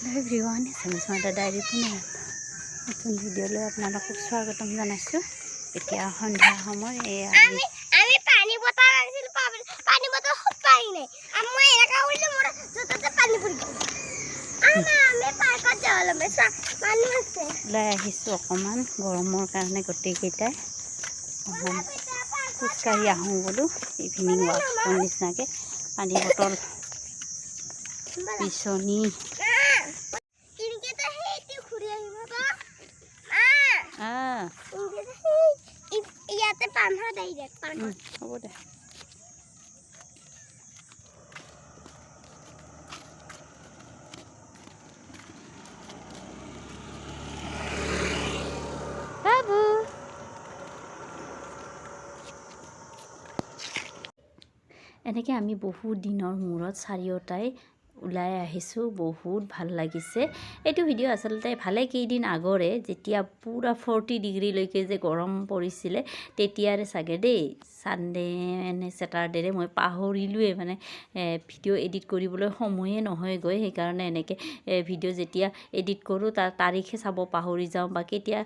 Hello everyone চেমিচমাটা diary পুনৰ নতুন ভিডিঅ'লৈ আপোনালোকক স্বাগতম জনাইছোঁ। এতিয়া সন্ধিয়া সময় এই আমি আমি পানী বটল আনিছিলো পানী বটল নাই। মই জুতাতে পানি আছে। ওলাই আহিছোঁ অকণমান গৰমৰ কাৰণে গোটেইকেইটাই অকণমান খোজকাঢ়ি আহোঁ বোলো ইভিনিং ৱাকৰ নিচিনাকৈ। পানী বটল বিচনী ইয়াতে পানহা দেই হ'ব দে। এনেকৈ আমি বহু দিনৰ মূৰত চাৰিওটাই ওলাই আহিছোঁ, বহুত ভালো লাগিছে। এইটো ভিডিঅ' আচলতে ভালে কেইদিন আগৰে, যেতিয়া পূৰা ফৰ্টি ডিগ্ৰীলৈকে যে গৰম পৰিছিলে, তেতিয়াৰে চাগে দেই। ছানডে নে ছেটাৰডেৰে মই পাহৰিলোৱে মানে ভিডিঅ' এডিট কৰিবলৈ সময়ে নহয়গৈ। সেইকাৰণে এনেকৈ ভিডিঅ' যেতিয়া এডিট কৰোঁ তাৰ তাৰিখে চাব পাহৰি যাওঁ বা কেতিয়া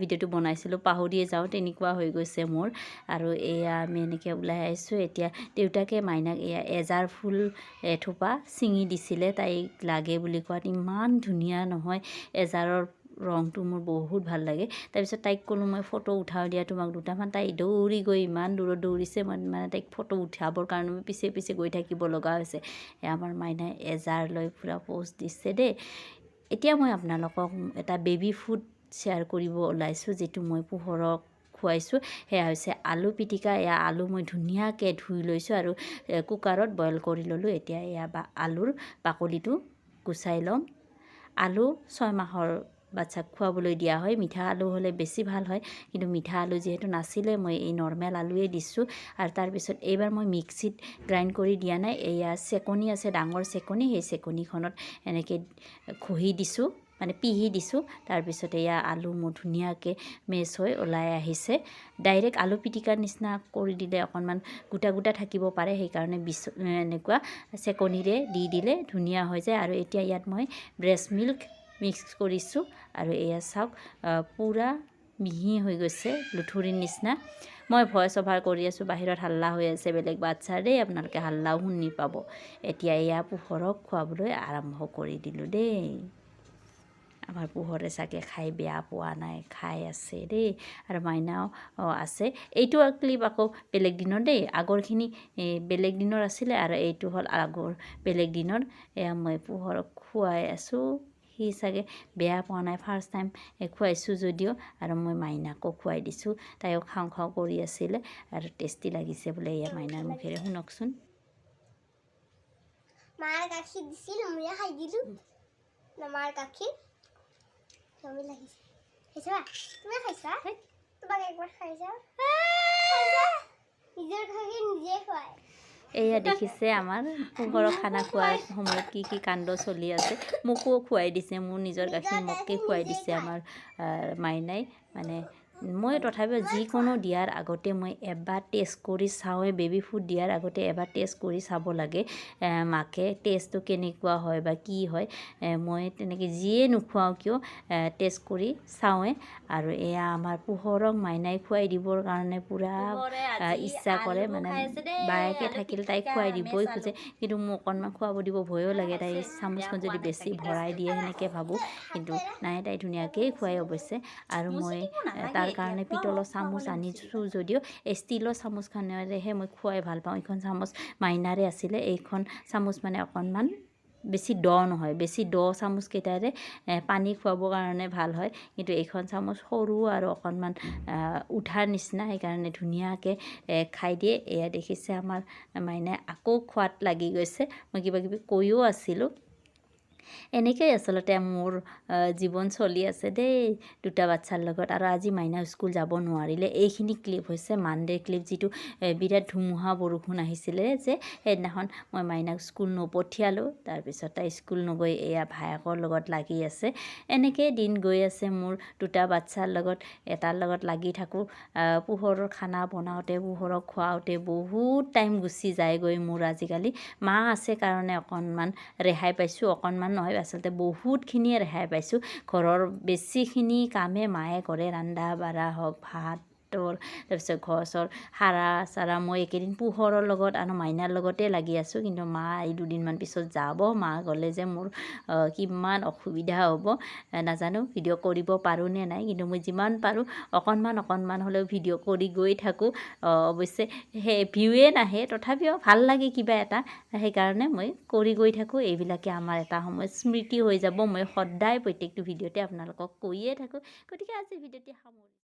ভিডিঅ'টো বনাইছিলোঁ, পাহৰিয়ে যাওঁ, তেনেকুৱা হৈ গৈছে মোৰ। আৰু এয়া আমি এনেকৈ ওলাই আহিছোঁ। এতিয়া দেউতাকে মাইনাক এয়া এজাৰ ফুল এথোপা ছিঙি দিছিলে তাইক লাগে বুলি কোৱাত ইমান ধুনীয়া নহয় এজাৰৰ ৰংটো মোৰ বহুত ভাল লাগে। তাৰপিছত তাইক ক'লোঁ মই ফটো উঠাও দিয়া তোমাক দুটামান। তাই দৌৰি গৈ ইমান দূৰত দৌৰিছে মই মানে তাইক ফটো উঠাবৰ কাৰণে মই পিছে পিছে গৈ থাকিব লগা হৈছে। আমাৰ মাইনাই এজাৰ লৈ পূৰা প'ষ্ট দিছে দেই। এতিয়া মই আপোনালোকক এটা বেবী ফুড শ্বেয়াৰ কৰিব ওলাইছোঁ যিটো মই পোহৰক খুৱাইছোঁ। সেয়া হৈছে আলু পিটিকা। এয়া আলু মই ধুনীয়াকৈ ধুই লৈছোঁ আৰু কুকাৰত বইল কৰি ল'লোঁ। এতিয়া এয়া বা আলুৰ বাকলিটো গুচাই ল'ম। আলু ছয় মাহৰ বাচ্ছাক খুৱাবলৈ দিয়া হয়। মিঠা আলু হ'লে বেছি ভাল হয়। কিন্তু মিঠা আলু যিহেতু নাছিলে মই এই নৰ্মেল আলুৱে দিছোঁ। আৰু তাৰপিছত এইবাৰ মই মিক্সিত গ্ৰাইণ্ড কৰি দিয়া নাই। এয়া চেকনি আছে ডাঙৰ চেকনি। সেই চেকনিখনত এনেকৈ ঘঁহি দিছোঁ। মানে পিহি দিছোঁ। তাৰপিছত এয়া আলু মোৰ ধুনীয়াকৈ মেচ হৈ ওলাই আহিছে। ডাইৰেক্ট আলু পিটিকাৰ নিচিনা কৰি দিলে অকণমান গোটা গোটা থাকিব পাৰে সেইকাৰণে বিচ এনেকুৱা চেকনিৰে দি দিলে ধুনীয়া হৈ যায়। আৰু এতিয়া ইয়াত মই ব্ৰেষ্ট মিল্ক মিক্স কৰিছোঁ। আৰু এয়া চাওক পূৰা মিহি হৈ গৈছে লুঠুৰিৰ নিচিনা। মই ভইচ অভাৰ কৰি আছোঁ বাহিৰত হাল্লা হৈ আছে বেলেগ বাচ্ছাৰ দেই আপোনালোকে হাল্লাও শুনি পাব। এতিয়া এয়া পোহৰক খুৱাবলৈ আৰম্ভ কৰি দিলোঁ দেই। আমাৰ পোহৰে চাগে খাই বেয়া পোৱা নাই খাই আছে দেই। আৰু মাইনাও আছে। এইটো ক্লিপ আকৌ বেলেগ দিনৰ দেই। আগৰখিনি বেলেগ দিনৰ আছিলে আৰু এইটো হ'ল আগৰ বেলেগ দিনৰ। এয়া মই পোহৰক খুৱাই আছোঁ। সি চাগে বেয়া পোৱা নাই ফাৰ্ষ্ট টাইম খুৱাইছোঁ যদিও। আৰু মই মাইনাকো খুৱাই দিছোঁ। তাইও খাওঁ খাওঁ কৰি আছিলে। আৰু টেষ্টি লাগিছে বোলে এয়া মাইনাৰ মুখেৰে। শুনকচোন। মাৰ গাখীৰ দিছিল ময়ে খাই দিলো। মাৰ গাখীৰ? লাগিছে খাইছা তুমি খাইছা তোমাক একবাৰ খাইছা নিজৰ গাখীৰ নিজে খুৱাই এয়া দেখিছে আমাৰ পোহৰৰ খানা খোৱাৰ সময়ত কি কি কাণ্ড চলি আছে মোকো খুৱাই দিছে মোৰ নিজৰ গাখীৰ মোকে খুৱাই দিছে আমাৰ মাইনাই মানে মই তথাপিও যিকোনো দিয়াৰ আগতে মই এবাৰ টেষ্ট কৰি চাওঁৱে বেবী ফুড দিয়াৰ আগতে এবাৰ টেষ্ট কৰি চাব লাগে মাকে টেষ্টটো কেনেকুৱা হয় বা কি হয় মই তেনেকৈ যিয়ে নোখোৱাওঁ কিয় টেষ্ট কৰি চাওঁৱে আৰু এয়া আমাৰ পোহৰক মাইনাই খুৱাই দিবৰ কাৰণে পূৰা ইচ্ছা কৰে মানে বায়েকে থাকিলে তাইক খুৱাই দিবই খোজে কিন্তু মোক অকণমান খুৱাব দিব ভয়ো লাগে তাই চামুচখন যদি বেছি ভৰাই দিয়ে সেনেকৈ ভাবোঁ। কিন্তু নাই তাই ধুনীয়াকেই খুৱাই অৱশ্যে। আৰু মই তাৰ কাৰণে পিতলৰ চামুচ আনিছোঁ যদিও ষ্টীলৰ চামুচখনেৰেহে মই খুৱাই ভালো পাওঁ। এইখন চামুচ মাইনাৰে আছিলে, এইখন চামুচ মানে অকণমান বেছি দ নহয়, বেছি দ চামুচকেইটাৰে পানী খুৱাবৰ কাৰণে ভালো হয়। কিন্তু এইখন চামুচ সৰু আৰু অকণমান উঠাৰ নিচিনা, সেইকাৰণে ধুনীয়াকৈ খাই দিয়ে। এয়া দেখিছে আমাৰ মাইনাই আকৌ খোৱাত লাগি গৈছে। মই কিবা কিবি কৈও আছিলোঁ। এনেকেই আচলতে মোৰ জীৱন চলি আছে দেই দুটা বাচ্ছাৰ লগত। আৰু আজি মাইনা স্কুল যাব নোৱাৰিলে। এইখিনি ক্লিপ হৈছে মানডে ক্লিপ যিটো বিৰাট ধুমুহা বৰষুণ আহিছিলে যে সেইদিনাখন মই মাইনাক স্কুল নপঠিয়ালোঁ। তাৰপিছত তাই স্কুল নগৈ এয়া ভায়েকৰ লগত লাগি আছে। এনেকেই দিন গৈ আছে মোৰ দুটা বাচ্ছাৰ লগত। এটাৰ লগত লাগি থাকোঁ। পোহৰৰ খানা বনাওঁতে পোহৰক খুৱাওঁতে বহুত টাইম গুচি যায়গৈ মোৰ আজিকালি। মা আছে কাৰণে অকণমান ৰেহাই পাইছোঁ অকণমান নহয় আচলতে বহুতখিনিয়ে ৰেহাই পাইছোঁ। ঘৰৰ বেছিখিনি কামে মায়ে কৰে ৰন্ধা বঢ়া হওক ভাতৰ তাৰপিছত ঘৰ চৰ সাৰা চাৰা মই এইকেইদিন পোহৰৰ লগত আৰু মাইনাৰ লগতে লাগি আছোঁ। কিন্তু মা এই দুদিনমান পিছত যাব। মা গ'লে যে মোৰ কিমান অসুবিধা হ'ব। নাজানো ভিডিঅ' কৰিব পাৰোঁ নে নাই। কিন্তু মই যিমান পাৰোঁ অকণমান অকণমান হ'লেও ভিডিঅ' কৰি গৈ থাকোঁ। অৱশ্যে সেই ভিউৱে নাহে। তথাপিও ভাল লাগে কিবা এটা। সেইকাৰণে মই কৰি গৈ থাকোঁ। এইবিলাকে আমাৰ এটা সময়ত স্মৃতি হৈ যাব। মই সদায় প্ৰত্যেকটো ভিডিঅ'তে আপোনালোকক কৈয়ে থাকোঁ। গতিকে আজি ভিডিঅ'টি সামৰিছোঁ